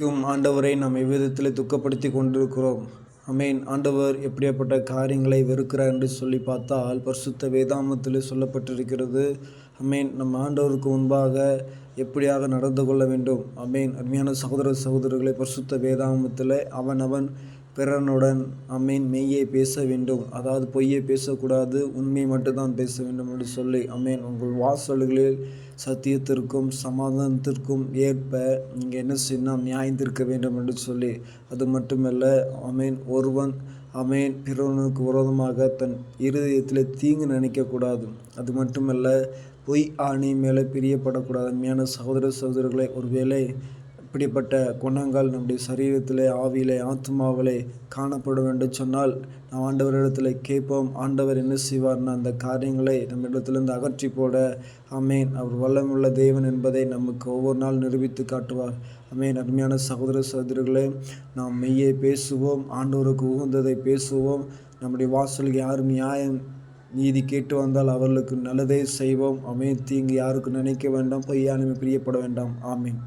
இன்றைக்கும் ஆண்டவரை நாம் எவ்விதத்தில் துக்கப்படுத்தி கொண்டிருக்கிறோம். அமேன் ஆண்டவர் எப்படியாப்பட்ட காரியங்களை வெறுக்கிறார் என்று சொல்லி பார்த்தால் பரிசுத்த வேதாமத்தில் சொல்லப்பட்டிருக்கிறது. அமேன் நம் ஆண்டவருக்கு முன்பாக எப்படியாக நடந்து கொள்ள வேண்டும்? அமேன் அருமையான சகோதர சகோதரர்களை பரிசுத்த வேதாமத்தில் அவன் அவன் பிறனுடன் அமீன் மெய்யை பேச வேண்டும். அதாவது பொய்யை பேசக்கூடாது உண்மை மட்டும்தான் பேச வேண்டும் என்று சொல்லி அம்மீன் உங்கள் வாசல்களில் சத்தியத்திற்கும் சமாதானத்திற்கும் ஏற்ப நீங்கள் என்ன செய்யணும் நியாயந்திருக்க வேண்டும் என்று சொல்லி அது மட்டுமல்ல அமீன் ஒருவன் அமேன் பிறவனுக்கு விரோதமாக தன் இருதயத்தில் தீங்கு நினைக்கக்கூடாது. அது மட்டுமல்ல பொய் ஆணி மேலே பிரியப்படக்கூடாது. அருமையான சகோதர சகோதரர்களை ஒருவேளை இப்படிப்பட்ட குணங்கள் நம்முடைய சரீரத்திலே ஆவியிலே ஆத்மாவிலே காணப்படும் என்று சொன்னால் நாம் ஆண்டவரிடத்தில் கேட்போம் ஆண்டவர் என்ன செய்வார்னா அந்த காரியங்களை நம்மிடத்திலிருந்து அகற்றி போட அமேன் அவர் வல்லமுள்ள தேவன் என்பதை நமக்கு ஒவ்வொரு நாள் நிரூபித்து காட்டுவார். அமேன் அருமையான சகோதர சகோதரர்களே நாம் மெய்யை பேசுவோம் ஆண்டவருக்கு உகந்ததை பேசுவோம். நம்முடைய வாசலுக்கு யாரும் நியாயம் நீதி கேட்டு வந்தால் அவர்களுக்கு நல்லதே செய்வோம். அமேன் தீங்கு யாருக்கு நினைக்க வேண்டாம் பொய்யானுமே பிரியப்பட வேண்டாம். ஆமீன்.